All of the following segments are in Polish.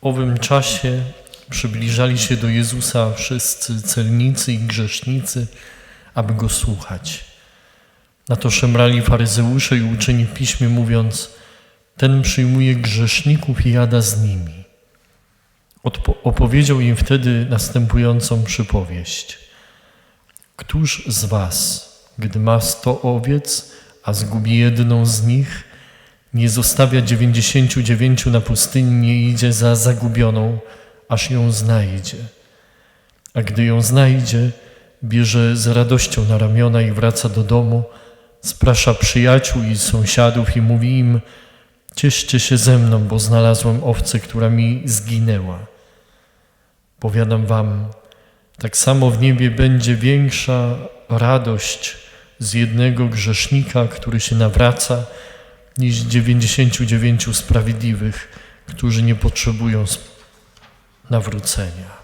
owym czasie przybliżali się do Jezusa wszyscy celnicy i grzesznicy, aby Go słuchać. Na to szemrali faryzeusze i uczeni w piśmie, mówiąc, ten przyjmuje grzeszników i jada z nimi. Odpo- opowiedział im wtedy następującą przypowieść. Któż z was, gdy ma sto owiec, a zgubi jedną z nich, nie zostawia dziewięćdziesięciu dziewięciu na pustyni, nie idzie za zagubioną, aż ją znajdzie. A gdy ją znajdzie, bierze z radością na ramiona i wraca do domu, sprasza przyjaciół i sąsiadów i mówi im, cieszcie się ze mną, bo znalazłem owcę, która mi zginęła. Powiadam wam, tak samo w niebie będzie większa radość z jednego grzesznika, który się nawraca, niż 99 sprawiedliwych, którzy nie potrzebują nawrócenia.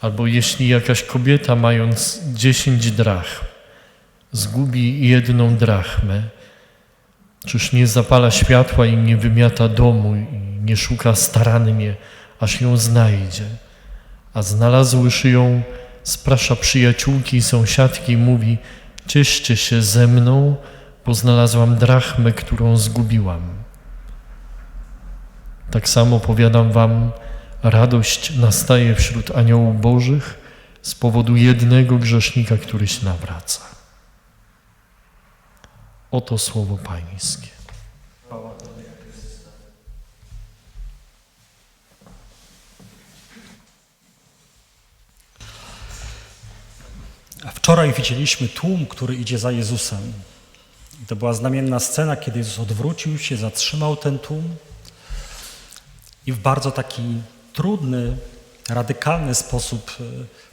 Albo jeśli jakaś kobieta, mając 10 drachm, zgubi jedną drachmę, czyż nie zapala światła i nie wymiata domu i nie szuka starannie, aż ją znajdzie? A znalazłszy ją, sprasza przyjaciółki i sąsiadki i mówi, cieszcie się ze mną, bo znalazłam drachmę, którą zgubiłam. Tak samo powiadam wam, radość nastaje wśród aniołów bożych z powodu jednego grzesznika, który się nawraca. Oto słowo Pańskie. A Wczoraj widzieliśmy tłum, który idzie za Jezusem. To była znamienna scena, kiedy Jezus odwrócił się, zatrzymał ten tłum i w bardzo taki trudny, radykalny sposób e,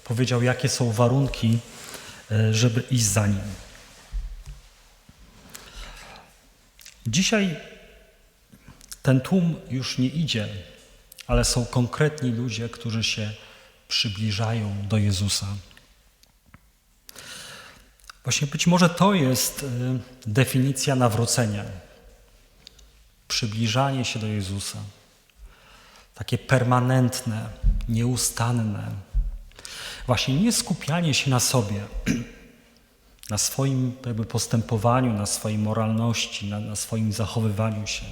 powiedział, jakie są warunki, e, żeby iść za nim. Dzisiaj ten tłum już nie idzie, ale są konkretni ludzie, którzy się przybliżają do Jezusa. Właśnie być może to jest y, definicja nawrócenia. Przybliżanie się do Jezusa. Takie permanentne, nieustanne. Właśnie nie skupianie się na sobie, na swoim jakby postępowaniu, na swojej moralności, na, na swoim zachowywaniu się.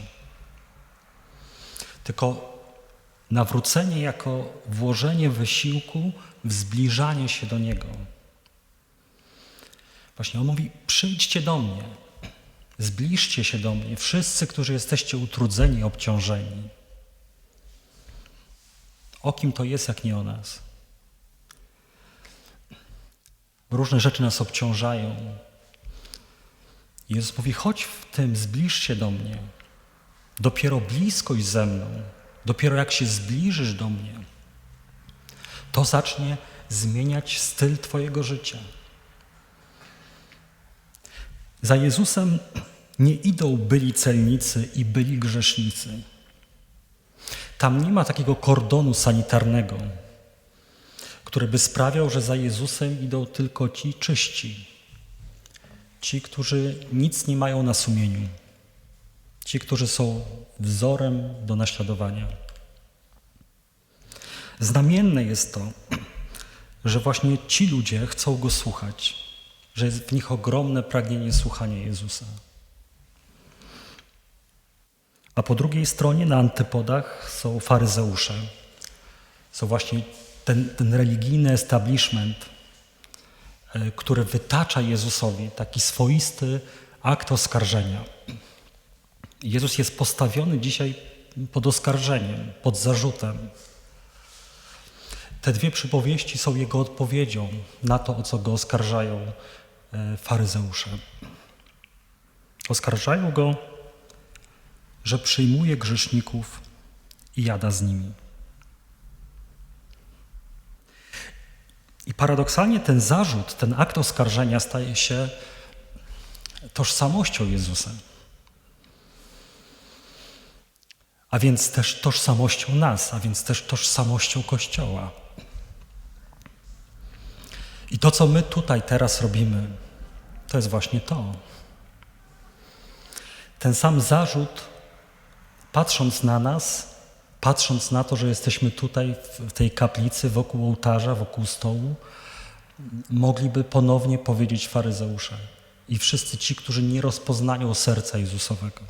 Tylko nawrócenie jako włożenie wysiłku w zbliżanie się do Niego. Właśnie on mówi: przyjdźcie do mnie, zbliżcie się do mnie, wszyscy, którzy jesteście utrudzeni, obciążeni. O kim to jest, jak nie o nas? Różne rzeczy nas obciążają. Jezus mówi: chodź w tym, zbliż się do mnie. Dopiero bliskość ze mną, dopiero jak się zbliżysz do mnie, to zacznie zmieniać styl Twojego życia. Za Jezusem nie idą byli celnicy i byli grzesznicy. Tam nie ma takiego kordonu sanitarnego, który by sprawiał, że za Jezusem idą tylko ci czyści, ci, którzy nic nie mają na sumieniu, ci, którzy są wzorem do naśladowania. Znamienne jest to, że właśnie ci ludzie chcą go słuchać że jest w nich ogromne pragnienie słuchania Jezusa. A po drugiej stronie, na antypodach, są faryzeusze. Są właśnie ten, ten religijny establishment, e, który wytacza Jezusowi taki swoisty akt oskarżenia. Jezus jest postawiony dzisiaj pod oskarżeniem, pod zarzutem. Te dwie przypowieści są jego odpowiedzią na to, o co go oskarżają e, faryzeusze. Oskarżają go, że przyjmuje grzeszników i jada z nimi. I paradoksalnie ten zarzut, ten akt oskarżenia staje się tożsamością Jezusa. A więc też tożsamością nas, a więc też tożsamością Kościoła. I to, co my tutaj teraz robimy, to jest właśnie to. Ten sam zarzut, patrząc na nas, patrząc na to, że jesteśmy tutaj w tej kaplicy, wokół ołtarza, wokół stołu, mogliby ponownie powiedzieć faryzeusze i wszyscy ci, którzy nie rozpoznają serca Jezusowego.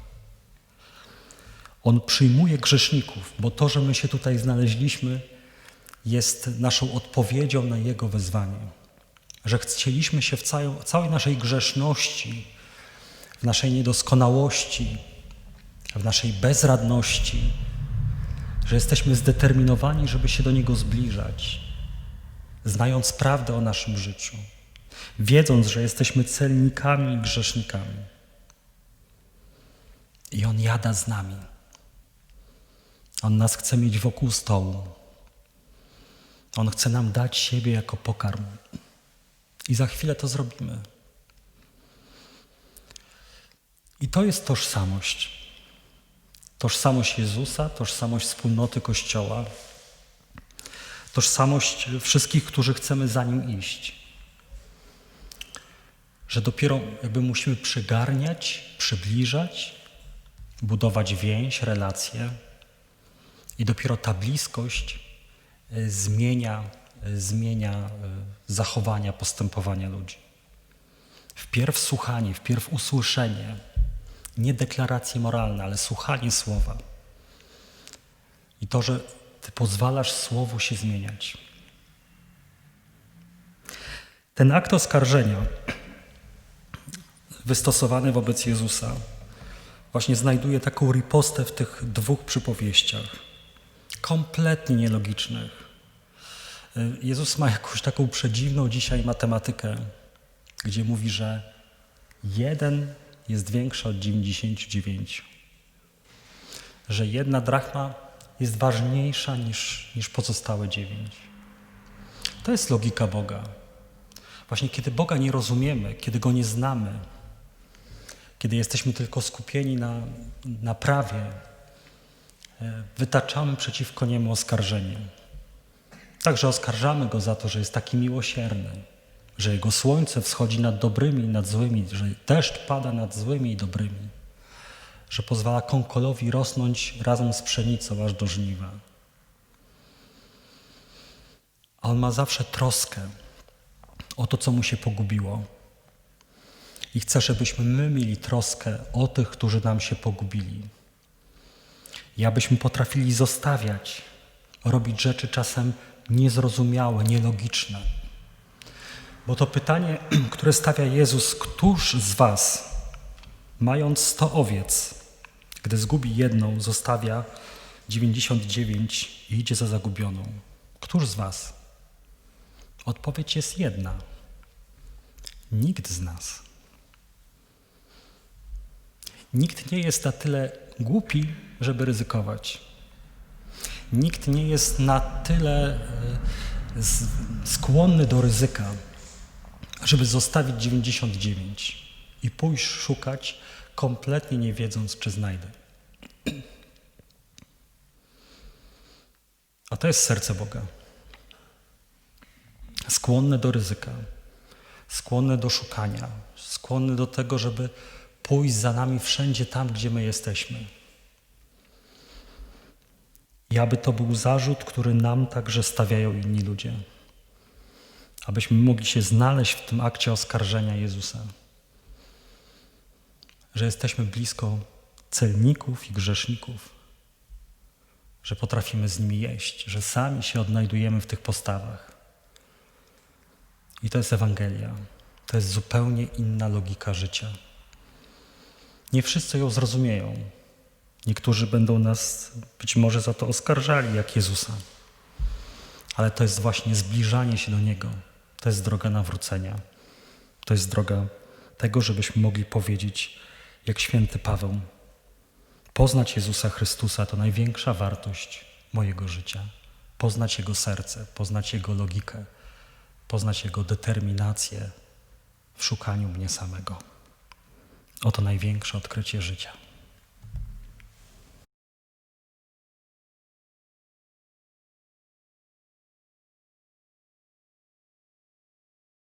On przyjmuje grzeszników, bo to, że my się tutaj znaleźliśmy, jest naszą odpowiedzią na Jego wezwanie. Że chcieliśmy się w całej, naszej grzeszności, w naszej niedoskonałości, w naszej bezradności, że jesteśmy zdeterminowani, żeby się do Niego zbliżać, znając prawdę o naszym życiu, wiedząc, że jesteśmy celnikami i grzesznikami. I On jada z nami. On nas chce mieć wokół stołu. On chce nam dać siebie jako pokarm. I za chwilę to zrobimy. I to jest tożsamość. Tożsamość Jezusa, tożsamość wspólnoty Kościoła, tożsamość wszystkich, którzy chcemy za Nim iść. Że dopiero jakby musimy przygarniać, przybliżać, budować więź, relacje i dopiero ta bliskość y, zmienia, zmienia y, zachowania, postępowania ludzi. Wpierw słuchanie, wpierw usłyszenie, nie deklaracje moralne, ale słuchanie słowa. I to, że Ty pozwalasz słowu się zmieniać. Ten akt oskarżenia wystosowany wobec Jezusa właśnie znajduje taką ripostę w tych dwóch przypowieściach, kompletnie nielogicznych. Jezus ma jakąś taką przedziwną dzisiaj matematykę, gdzie mówi, że jeden jest większa od 99. Że jedna drachma jest ważniejsza niż, niż pozostałe dziewięć. To jest logika Boga. Właśnie kiedy Boga nie rozumiemy, kiedy Go nie znamy, kiedy jesteśmy tylko skupieni na, na prawie, e, wytaczamy przeciwko Niemu oskarżenie. Także oskarżamy Go za to, że jest taki miłosierny, że Jego słońce wschodzi nad dobrymi i nad złymi, że deszcz pada nad złymi i dobrymi, że pozwala konkolowi rosnąć razem z pszenicą aż do żniwa. A On ma zawsze troskę o to, co mu się pogubiło. I chce, żebyśmy my mieli troskę o tych, którzy nam się pogubili. I abyśmy potrafili zostawiać, robić rzeczy czasem niezrozumiałe, nielogiczne. Bo to pytanie, które stawia Jezus, któż z Was, mając sto owiec, gdy zgubi jedną, zostawia 99 i idzie za zagubioną? Któż z Was? Odpowiedź jest jedna. Nikt z nas. Nikt nie jest na tyle głupi, żeby ryzykować. Nikt nie jest na tyle e, skłonny do ryzyka, żeby zostawić 99 i pójść szukać, kompletnie nie wiedząc, czy znajdę. A to jest serce Boga. Skłonne do ryzyka, skłonne do szukania, skłonne do tego, żeby pójść za nami wszędzie tam, gdzie my jesteśmy. I aby to był zarzut, który nam także stawiają inni ludzie. Abyśmy mogli się znaleźć w tym akcie oskarżenia Jezusa. Że jesteśmy blisko celników i grzeszników. Że potrafimy z nimi jeść, że sami się odnajdujemy w tych postawach. I to jest Ewangelia. To jest zupełnie inna logika życia. Nie wszyscy ją zrozumieją. Niektórzy będą nas być może za to oskarżali, jak Jezusa. Ale to jest właśnie zbliżanie się do Niego. To jest droga nawrócenia. To jest droga tego, żebyśmy mogli powiedzieć, jak święty Paweł, poznać Jezusa Chrystusa to największa wartość mojego życia. Poznać Jego serce, poznać Jego logikę, poznać Jego determinację w szukaniu mnie samego. Oto największe odkrycie życia.